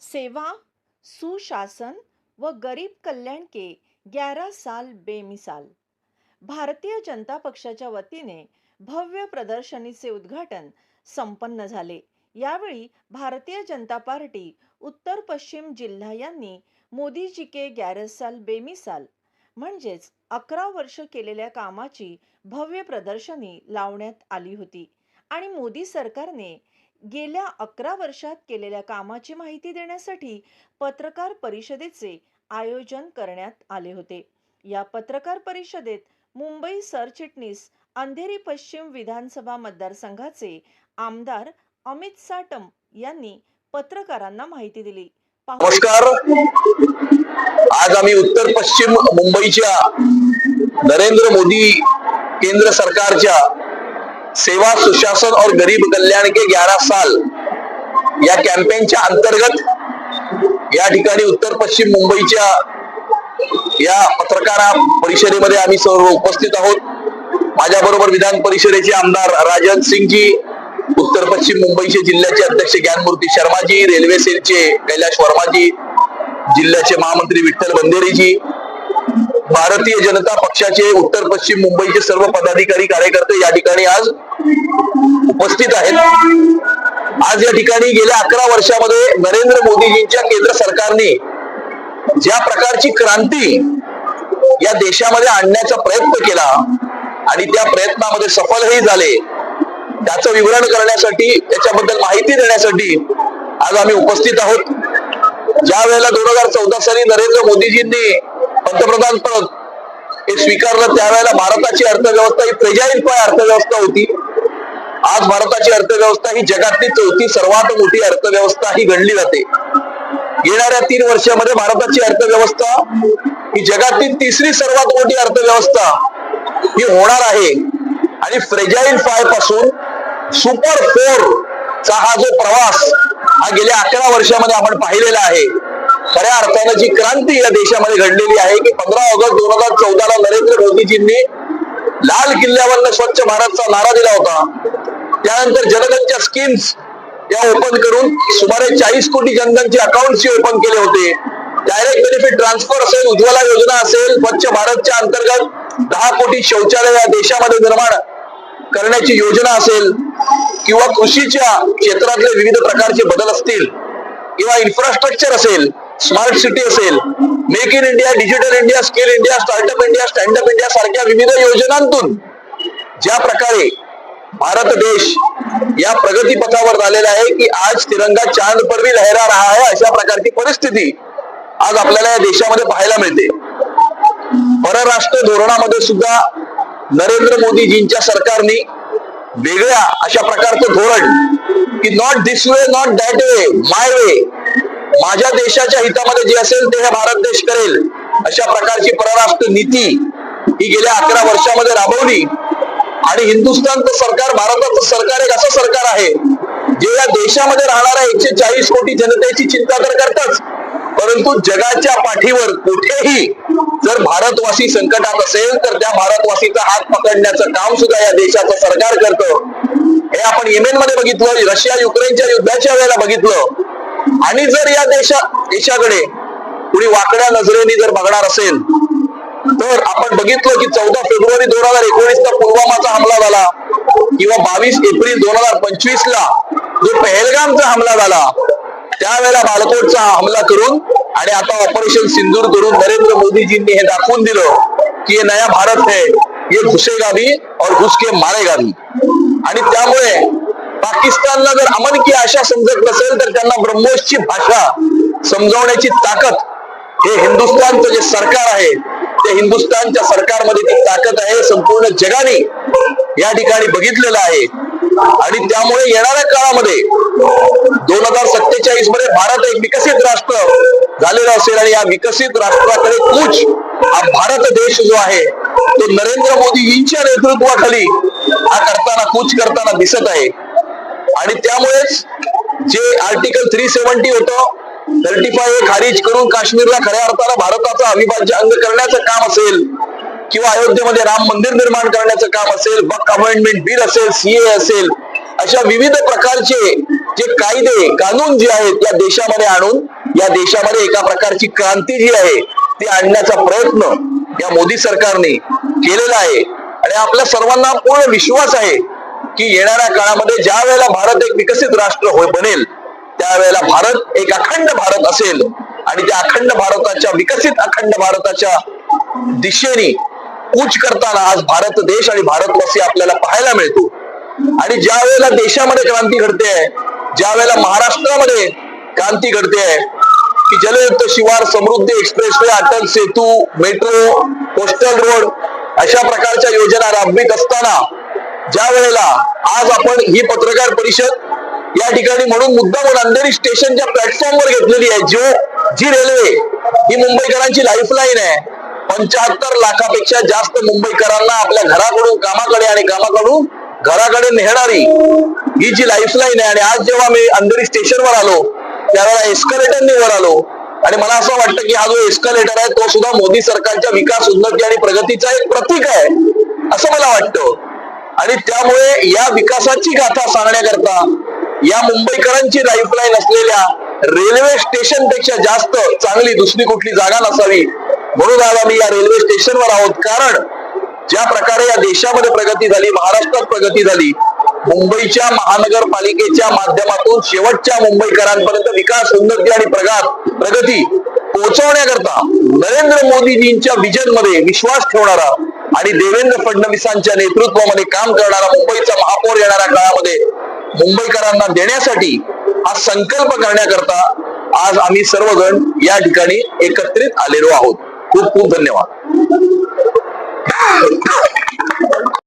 सेवा सुशासन व गरीब कल्याण के ग्यारह साल बेमिसाल. भारतीय जनता पक्षाच्या वतीने भव्य प्रदर्शनीचे उद्घाटन संपन्न झाले. यावेळी भारतीय जनता पार्टी उत्तर पश्चिम जिल्हा यांनी मोदीजी के ग्यारह साल बेमिसाल म्हणजेच अकरा वर्ष केलेल्या कामाची भव्य प्रदर्शनी लावण्यात आली होती आणि मोदी सरकारने गेल्या अकरा वर्षात केलेल्या कामाची माहिती देण्यासाठी पत्रकार परिषदेचे आयोजन करण्यात आले होते. या पत्रकार परिषदेत मुंबई सरचिटणीस अंधेरी पश्चिम विधानसभा मतदारसंघाचे आमदार अमित साटम यांनी पत्रकारांना माहिती दिली. नमस्कार. आज आम्ही उत्तर पश्चिम मुंबईच्या नरेंद्र मोदी केंद्र सरकारच्या सेवा सुशासन और गरीब कल्याण के 11 साल या कॅम्पेनच्या अंतर्गत या ठिकाणी उत्तर पश्चिम मुंबईच्या या पत्रकार परिषदेमध्ये आम्ही सर्व उपस्थित आहोत. माझ्या बरोबर विधान परिषदेचे आमदार राजन सिंगजी उत्तर पश्चिम मुंबईचे जिल्ह्याचे अध्यक्ष ज्ञानमूर्ती शर्माजी रेल्वे सेलचे कैलाश वर्माजी जिल्ह्याचे महामंत्री विठ्ठल बंदेरीजी भारतीय जनता पक्षाचे उत्तर पश्चिम मुंबईचे सर्व पदाधिकारी कार्यकर्ते या ठिकाणी आज उपस्थित आहेत. आज या ठिकाणी गेल्या अकरा वर्षामध्ये नरेंद्र मोदीजींच्या केंद्र सरकारने ज्या प्रकारची क्रांती या देशामध्ये आणण्याचा प्रयत्न केला आणि त्या प्रयत्नामध्ये सफलही झाले त्याचं विवरण करण्यासाठी त्याच्याबद्दल माहिती देण्यासाठी आज आम्ही उपस्थित आहोत. ज्या वेळेला दोन हजार चौदा साली नरेंद्र मोदीजींनी पंतप्रधान पद हे स्वीकारलं त्यावेळेला भारताची अर्थव्यवस्था ही फ्रेजाईल पाय अर्थव्यवस्था होती. आज भारताची अर्थव्यवस्था ही जगातली चौथी सर्वात मोठी अर्थव्यवस्था ही गणली जाते. येणाऱ्या तीन वर्षामध्ये भारताची अर्थव्यवस्था ही जगातील तिसरी सर्वात मोठी अर्थव्यवस्था ही होणार आहे. आणि फ्रेजाईल फायपासून सुपर फोर चा हा जो प्रवास हा गेल्या अकरा वर्षामध्ये आपण पाहिलेला आहे. खऱ्या अर्थानं जी क्रांती या देशामध्ये घडलेली आहे की पंधरा ऑगस्ट दोन हजार चौदाला नरेंद्र मोदीजींनी लाल किल्ल्यावरनं स्वच्छ भारतचा नारा दिला होता. त्यानंतर जनधनच्या स्कीम्स या ओपन करून सुमारे चाळीस कोटी जनधनचे अकाउंट ओपन केले होते. डायरेक्ट बेनिफिट ट्रान्सफर असेल उज्ज्वला योजना असेल स्वच्छ भारतच्या अंतर्गत दहा कोटी शौचालय या देशामध्ये निर्माण करण्याची योजना असेल किंवा कृषीच्या क्षेत्रातले विविध प्रकारचे बदल असतील किंवा इन्फ्रास्ट्रक्चर असेल स्मार्ट सिटी असेल make in India digital India skill India startup India standup India सारख्या विविध योजनांतून ज्या प्रकारे भारत देश या प्रगती पथावर झालेला आहे की आज तिरंगा चांद पर भी लहरा रहा है अशा प्रकारची परिस्थिती आज आपल्याला या देशामध्ये पाहायला मिळते. परराष्ट्र धोरणामध्ये सुद्धा नरेंद्र मोदीजींच्या सरकारने वेगळ्या अशा प्रकारचं धोरण की not this way not that way my way माझ्या देशाच्या हितामध्ये जे असेल ते हे भारत देश करेल अशा प्रकारची परराष्ट्र नीती ही गेल्या अकरा वर्षामध्ये राबवली. आणि हिंदुस्थानचं सरकार भारताचं सरकार एक असं सरकार आहे जे या देशामध्ये राहणाऱ्या एकशे चाळीस कोटी जनतेची चिंता तर करतच. परंतु जगाच्या पाठीवर कुठेही जर भारतवासी संकटात असेल तर त्या भारतवासीचा हात पकडण्याचं काम सुद्धा या देशाचं सरकार करतं. हे आपण येमेन मध्ये बघितलं रशिया युक्रेनच्या युद्धाच्या वेळेला बघितलं. आणि जर या देशा देशाकडे कुणी वाकड्या नजरेने जर बघणार असेल तर आपण बघितलं की चौदा फेब्रुवारी दोन हजार एकोणीसचा पुलवामाचा हमला झाला. किंवा बावीस एप्रिल दोन हजार पंचवीस ला जो पहलगामचा हमला झाला त्यावेळेला बालकोटचा हमला करून आणि आता ऑपरेशन सिंदूर करून नरेंद्र मोदीजींनी हे दाखवून दिलं की हे नया भारत है ये घुसेगा भी और घुसके मारेगा भी आणि त्यामुळे पाकिस्तानला जर अमन की आशा समजत नसेल तर त्यांना ब्रह्मोसची भाषा समजवण्याची ताकद हे हिंदुस्थानचं जे सरकार आहे त्या हिंदुस्थानच्या सरकारमध्ये ती ताकद आहे संपूर्ण जगाने या ठिकाणी बघितलेलं आहे. आणि त्यामुळे येणाऱ्या काळामध्ये दोन हजार सत्तेचाळीसमध्ये भारत एक विकसित राष्ट्र झालेलं असेल आणि या विकसित राष्ट्राकडे कूच हा भारत देश जो आहे तो नरेंद्र मोदी यांच्या नेतृत्वाखाली हा करताना कूच करताना दिसत आहे. आणि त्यामुळेच जे आर्टिकल थ्री सेव्हन्टी होतं थर्टी फाय खारिज करून काश्मीरला खऱ्या अर्थानं भारताचा अविभाज्य अंग करण्याचं काम असेल किंवा अयोध्येमध्ये राम मंदिर निर्माण करण्याचं काम असेल बक अपॉइंटमेंट बिल असेल सीए असेल अशा विविध प्रकारचे जे कायदे कानून जे आहेत या देशामध्ये आणून या देशामध्ये एका प्रकारची क्रांती जी आहे ती आणण्याचा प्रयत्न या मोदी सरकारने केलेला आहे. आणि आपल्या सर्वांना पूर्ण विश्वास आहे की येणाऱ्या काळामध्ये ज्या वेळेला भारत एक विकसित राष्ट्र होय बनेल त्यावेळेला भारत एक अखंड भारत असेल. आणि त्या अखंड भारताच्या विकसित अखंड भारताच्या दिशेने कूच करताना आज भारत देश आणि भारतवासी आपल्याला पाहायला मिळतो. आणि ज्या वेळेला देशामध्ये क्रांती घडते ज्या वेळेला महाराष्ट्रामध्ये क्रांती घडते आहे की Jalyukt Shivar Samruddhi expressway Atal Setu metro coastal road अशा प्रकारच्या योजना राबवित असताना ज्या वेळेला आज आपण ही पत्रकार परिषद या ठिकाणी म्हणून मुद्दा म्हणून अंधेरी स्टेशनच्या प्लॅटफॉर्मवर घेतलेली आहे जो जी रेल्वे ही मुंबईकरांची लाईफलाईन आहे. पंच्याहत्तर लाखापेक्षा जास्त मुंबईकरांना आपल्या घराकडून कामाकडे आणि कामाकडून घराकडे नेहणारी ही जी लाईफलाईन आहे. आणि आज जेव्हा मी अंधेरी स्टेशनवर आलो त्यावेळेला एस्कलेटरने वर आलो. आणि मला असं वाटतं की हा जो एस्कलेटर आहे तो सुद्धा मोदी सरकारच्या विकास उन्नती आणि प्रगतीचा एक प्रतीक आहे असं मला वाटतं. आणि त्यामुळे या विकासाची गाथा सांगण्याकरता या मुंबईकरांची लाईफलाईन असलेल्या रेल्वे स्टेशनपेक्षा जास्त चांगली दुसरी कुठली जागा नसावी. म्हणून आज आम्ही या रेल्वे स्टेशनवर आहोत. कारण ज्या प्रकारे या देशामध्ये प्रगती झाली महाराष्ट्रात प्रगती झाली मुंबईच्या महानगरपालिकेच्या माध्यमातून शेवटच्या मुंबईकरांपर्यंत विकास उन्नती आणि प्रगात प्रगती पोहोचवण्याकरता नरेंद्र मोदीजींच्या विजनमध्ये विश्वास ठेवणारा आणि देवेंद्र फडणवीसांच्या नेतृत्वामध्ये काम करणारा मुंबईचा महापौर येणाऱ्या काळामध्ये मुंबईकरांना देण्यासाठी हा संकल्प करण्याकरता आज आम्ही सर्वजण या ठिकाणी एकत्रित आलेलो आहोत. खूप खूप धन्यवाद.